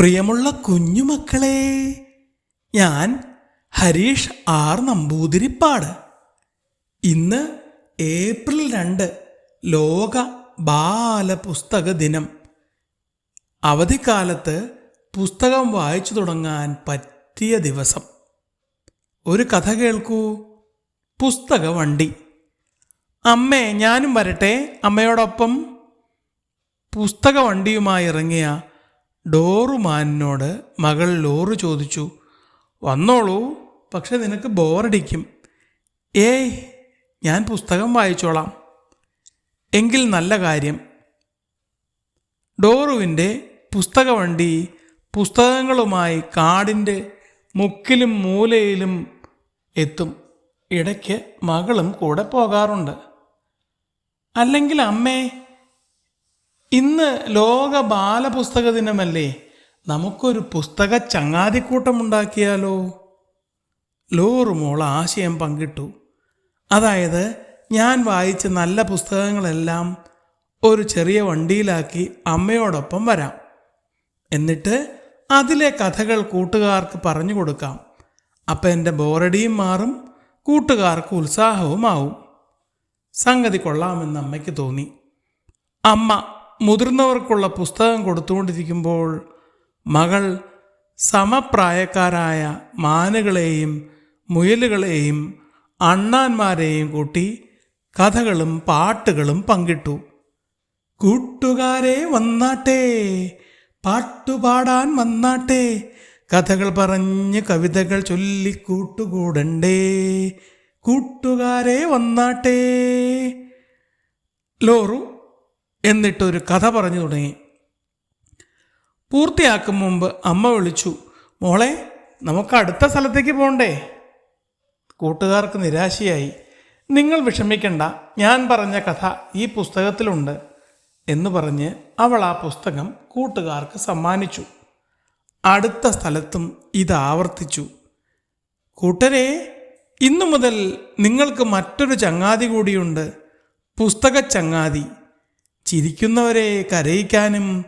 പ്രിയമുള്ള കുഞ്ഞുമക്കളെ ഞാൻ ഹരീഷ് ആർ നമ്പൂതിരിപ്പാട്. ഇന്ന് ഏപ്രിൽ രണ്ട് ലോക ബാലപുസ്തക ദിനം. അവധിക്കാലത്ത് പുസ്തകം വായിച്ചു തുടങ്ങാൻ പറ്റിയ ദിവസം. ഒരു കഥ കേൾക്കൂ. പുസ്തക വണ്ടി. അമ്മേ ഞാനും വരട്ടെ. അമ്മയോടൊപ്പം പുസ്തക വണ്ടിയുമായി ഇറങ്ങിയ ഡോറുമാനിനോട് മകൾ ലോറു ചോദിച്ചു വന്നോളൂ പക്ഷെ നിനക്ക് ബോറടിക്കും. ഏയ് ഞാൻ പുസ്തകം വായിച്ചോളാം. എങ്കിൽ നല്ല കാര്യം. ഡോറുവിന്റെ പുസ്തകവണ്ടി പുസ്തകങ്ങളുമായി കാടിന്റെ മുക്കിലും മൂലയിലും എത്തും. ഇടയ്ക്ക് മകളും കൂടെ പോകാറുണ്ട്. അല്ലെങ്കിൽ അമ്മേ ഇന്ന് ലോക ബാലപുസ്തക ദിനമല്ലേ നമുക്കൊരു പുസ്തക ചങ്ങാതിക്കൂട്ടം ഉണ്ടാക്കിയാലോ ലോറുമോൾ ആശയം പങ്കിട്ടു. അതായത് ഞാൻ വായിച്ച നല്ല പുസ്തകങ്ങളെല്ലാം ഒരു ചെറിയ വണ്ടിയിലാക്കി അമ്മയോടൊപ്പം വരാം. എന്നിട്ട് അതിലെ കഥകൾ കൂട്ടുകാർക്ക് പറഞ്ഞു കൊടുക്കാം. അപ്പം എന്റെ ബോറടിയും മാറും കൂട്ടുകാർക്ക് ഉത്സാഹവുമാവും. സംഗതി കൊള്ളാമെന്ന് അമ്മയ്ക്ക് തോന്നി. അമ്മ മുതിർന്നവർക്കുള്ള പുസ്തകം കൊടുത്തുകൊണ്ടിരിക്കുമ്പോൾ മകൾ സമപ്രായക്കാരായ മാനുകളെയും മുയലുകളെയും അണ്ണാന്മാരെയും കൂട്ടി കഥകളും പാട്ടുകളും പങ്കിട്ടു. കൂട്ടുകാരെ വന്നാട്ടെ പാട്ടുപാടാൻ വന്നാട്ടെ കഥകൾ പറഞ്ഞ് കവിതകൾ ചൊല്ലി കൂട്ടുകൂടണ്ടേ കൂട്ടുകാരെ വന്നാട്ടെ. ലോറു എന്നിട്ടൊരു കഥ പറഞ്ഞു തുടങ്ങി. പൂർത്തിയാക്കും മുമ്പ് അമ്മ വിളിച്ചു മോളെ നമുക്ക് അടുത്ത സ്ഥലത്തേക്ക് പോകണ്ടേ കൂട്ടുകാർക്ക് നിരാശയായി നിങ്ങൾ വിഷമിക്കണ്ട ഞാൻ പറഞ്ഞ കഥ ഈ പുസ്തകത്തിലുണ്ട് എന്ന് പറഞ്ഞ് അവൾ ആ പുസ്തകം കൂട്ടുകാർക്ക് സമ്മാനിച്ചു. അടുത്ത സ്ഥലത്തും ഇത് ആവർത്തിച്ചു കൂട്ടരെ ഇന്നു മുതൽ നിങ്ങൾക്ക് മറ്റൊരു ചങ്ങാതി കൂടിയുണ്ട് പുസ്തക ചങ്ങാതി ചിരിക്കുന്നവരെ കരയിക്കാനും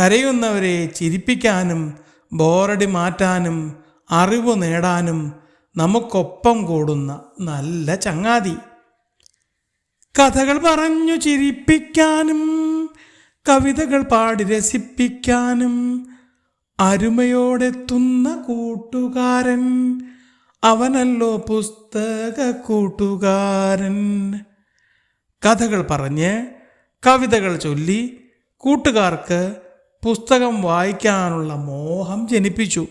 കരയുന്നവരെ ചിരിപ്പിക്കാനും ബോറടി മാറ്റാനും അറിവ് നേടാനും നമുക്കൊപ്പം കൂടുന്ന നല്ല ചങ്ങാതി. കഥകൾ പറഞ്ഞു ചിരിപ്പിക്കാനും കവിതകൾ പാടി രസിപ്പിക്കാനും അരുമയോടെത്തുന്ന കൂട്ടുകാരൻ അവനല്ലോ പുസ്തക കൂട്ടുകാരൻ. കഥകൾ പറഞ്ഞ് കവിതകൾ ചൊല്ലി കൂട്ടുകാർക്ക് പുസ്തകം വായിക്കാനുള്ള മോഹം ജനിപ്പിച്ചു.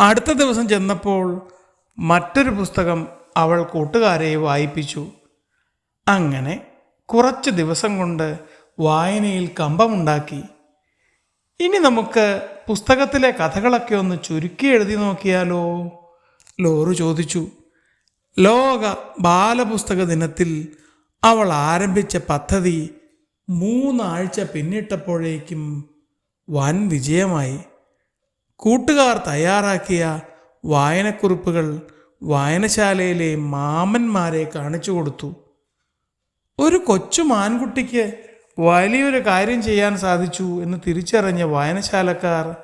അടുത്ത ദിവസം ചെന്നപ്പോൾ മറ്റൊരു പുസ്തകം അവൾ കൂട്ടുകാരെ വായിപ്പിച്ചു. അങ്ങനെ കുറച്ച് ദിവസം കൊണ്ട് വായനയിൽ കമ്പമുണ്ടാക്കി. ഇനി നമുക്ക് പുസ്തകത്തിലെ കഥകളൊക്കെ ഒന്ന് ചുരുക്കി എഴുതി നോക്കിയാലോ? ലോറു ചോദിച്ചു. ലോക ബാലപുസ്തക ദിനത്തിൽ അവൾ ആരംഭിച്ച പദ്ധതി മൂന്നാഴ്ച പിന്നിട്ടപ്പോഴേക്കും വൻ വിജയമായി. കൂട്ടുകാർ തയ്യാറാക്കിയ വായനക്കുറിപ്പുകൾ വായനശാലയിലെ മാമന്മാരെ കാണിച്ചു കൊടുത്തു. ഒരു കൊച്ചു മാൻകുട്ടിക്ക് വലിയൊരു കാര്യം ചെയ്യാൻ സാധിച്ചു എന്ന് തിരിച്ചറിഞ്ഞ വായനശാലക്കാർ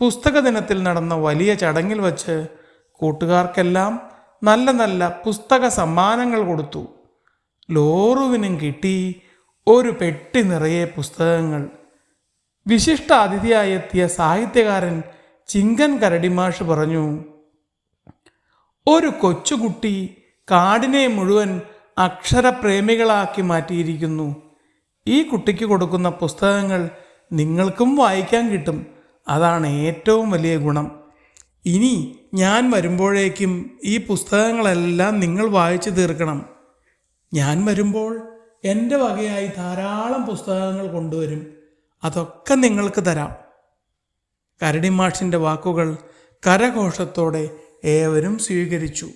പുസ്തക ദിനത്തിൽ നടന്ന വലിയ ചടങ്ങിൽ വച്ച് കൂട്ടുകാർക്കെല്ലാം നല്ല നല്ല പുസ്തക സമ്മാനങ്ങൾ കൊടുത്തു. ലോറുവിനും കിട്ടി ഒരു പെട്ടി നിറയെ പുസ്തകങ്ങൾ. വിശിഷ്ട അതിഥിയായി എത്തിയ സാഹിത്യകാരൻ ചിങ്കൻ കരടിമാഷ് പറഞ്ഞു ഒരു കൊച്ചുകുട്ടി കാടിനെ മുഴുവൻ അക്ഷരപ്രേമികളാക്കി മാറ്റിയിരിക്കുന്നു. ഈ കുട്ടിക്ക് കൊടുക്കുന്ന പുസ്തകങ്ങൾ നിങ്ങൾക്കും വായിക്കാൻ കിട്ടും. അതാണ് ഏറ്റവും വലിയ ഗുണം. ഇനി ഞാൻ വരുമ്പോഴേക്കും ഈ പുസ്തകങ്ങളെല്ലാം നിങ്ങൾ വായിച്ചു തീർക്കണം. ഞാൻ വരുമ്പോൾ എന്റെ വകയായി ധാരാളം പുസ്തകങ്ങൾ കൊണ്ടുവരും. അതൊക്കെ നിങ്ങൾക്ക് തരാം. കരടിമാഷിന്റെ വാക്കുകൾ കരഘോഷത്തോടെ ഏവരും സ്വീകരിച്ചു.